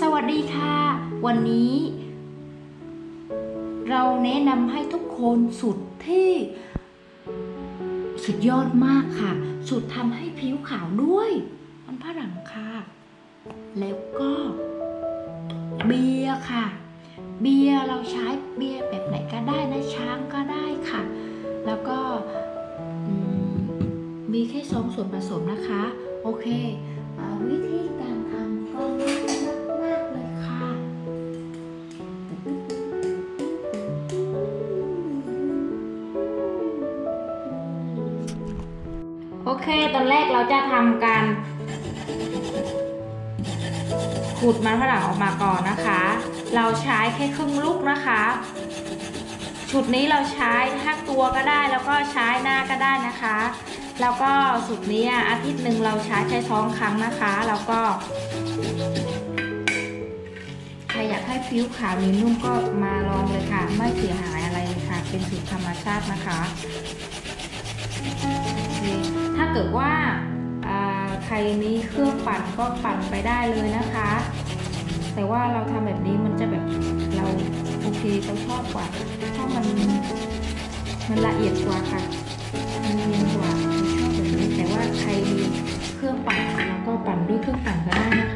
สวัสดีค่ะ วันนี้ เราแนะนำให้ทุกคนสุดที่สุดยอดมากค่ะสุดทำให้ผิวขาวด้วย มันฝรั่งค่ะ แล้วก็เบียร์ค่ะ เบียร์เราใช้เบียร์แบบไหนก็ได้นะช้างก็ได้ค่ะ แล้วก็มีแค่สองส่วนผสมนะคะ โอเคอ่าวิธี โอเค ตอนแรกเราจะทำการขูดมันฝรั่งออกมาก่อนนะคะ เราใช้แค่ครึ่งลูกนะคะ ชุดนี้เราใช้ทั้งตัวก็ได้แล้วก็ใช้หน้าก็ได้นะคะ แล้วก็สูตรนี้อาทิตย์หนึ่งเราใช้แค่สองครั้งนะคะ แล้วก็ใครอยากให้ผิวขาวนิ่มนุ่มก็มาลองเลยค่ะ ไม่เสียหายอะไรเลยค่ะ เป็นสูตรธรรมชาตินะคะ เคถ้าเกิดว่าอ่าใครมีเครื่องปั่นก็ปั่นไปได้เลยนะคะ แต่ว่าเราทำแบบนี้มันจะแบบเราโอเคเราชอบกว่าเพราะมันมันละเอียดกว่าค่ะมันเนียนกว่าเราชอบแบบนี้แต่ว่าใครมีเครื่องปั่นเราก็ปั่นด้วยเครื่องปั่นก็ได้นะคะ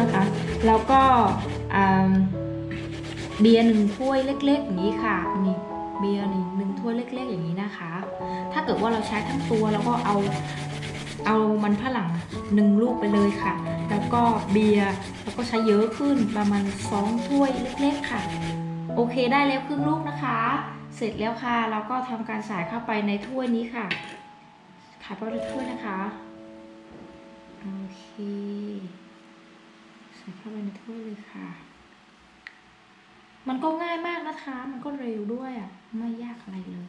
นะคะ แล้วก็เบียร์หนึ่งถ้วยเล็กๆอย่างนี้ค่ะนี่เบียร์หนึ่งหนึ่งถ้วยเล็ก ๆ อย่างนี้นะคะ ถ้าเกิดว่าเราใช้ทั้งตัวแล้วก็เอาเอามันฝรั่งหนึ่งลูกไปเลยค่ะ แล้วก็เบียร์แล้วก็ใช้เยอะขึ้นประมาณสองถ้วยเล็ก ๆค่ะ โอเคได้แล้วครึ่งลูกนะคะ เสร็จแล้วค่ะเราก็ทำการใส่เข้าไปในถ้วยนี้ค่ะขายเข้าไปในถ้วยนะคะโอเค ส่เข้าไปในถ้วยเลยค่ะ มันก็ง่ายมากนะคะ มันก็เร็วด้วยอะ ไม่ยากอะไรเลย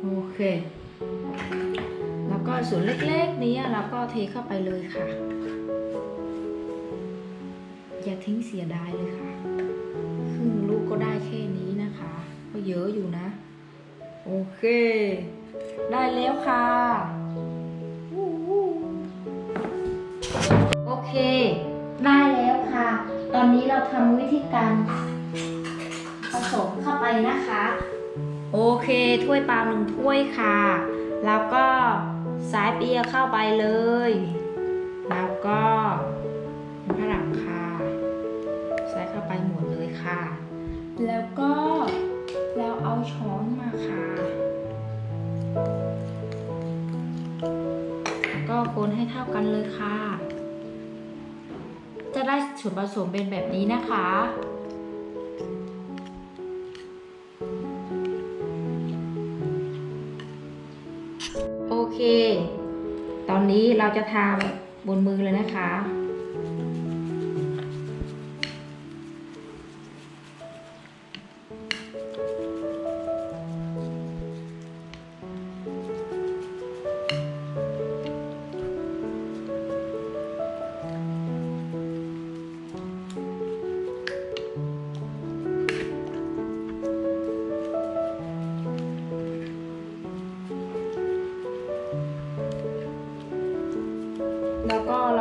โอเค แล้วก็ส่วนเล็กๆ นี้เราก็เทเข้าไปเลยค่ะ อย่าทิ้งเสียดายเลยค่ะครึ่งลูกก็ได้แค่นี้นะคะ ก็เยอะอยู่นะ โอเค ได้แล้วค่ะ โอเค ได้แล้วค่ะ ตอนนี้เราทำวิธีการผสมเข้าไปนะคะ โอเค ถ้วยเปล่าหนึ่งถ้วยค่ะ แล้วก็สายเปียเข้าไปเลย แล้วก็ฝรั่งค่ะ ใส่เข้าไปหมดเลยค่ะ แล้วก็เราเอาช้อนมาค่ะแล้วก็คนให้เท่ากันเลยค่ะ ได้ส่วนผสมเป็นแบบนี้นะคะ โอเค ตอนนี้เราจะทาบนมือเลยนะคะ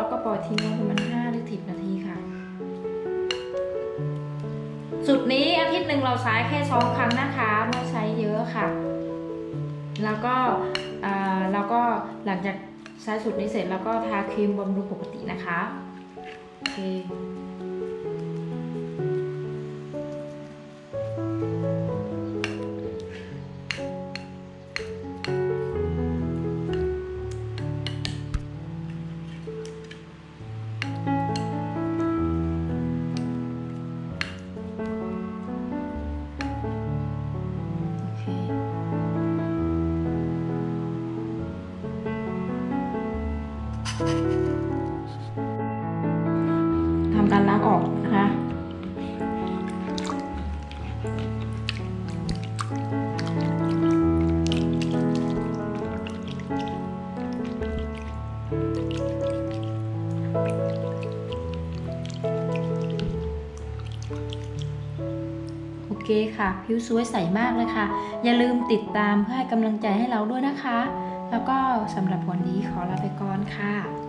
เราก็ปล่อยทิ้งไว้ประมาณ5หรือ10นาทีค่ะสุดนี้อาทิตย์หนึ่งเราใช้แค่สองครั้งนะคะไม่ใช้เยอะค่ะ แล้วก็อ่าแล้วก็หลังจากใช้สูตรนี้เสร็จแล้วก็ทาครีมบำรุงปกตินะคะ โอเค ท เคค่ะ ผิวสวยใสมากเลยค่ะ อย่าลืมติดตามเพื่อให้กำลังใจให้เราด้วยนะคะ แล้วก็สำหรับวันนี้ขอลาไปก่อนค่ะ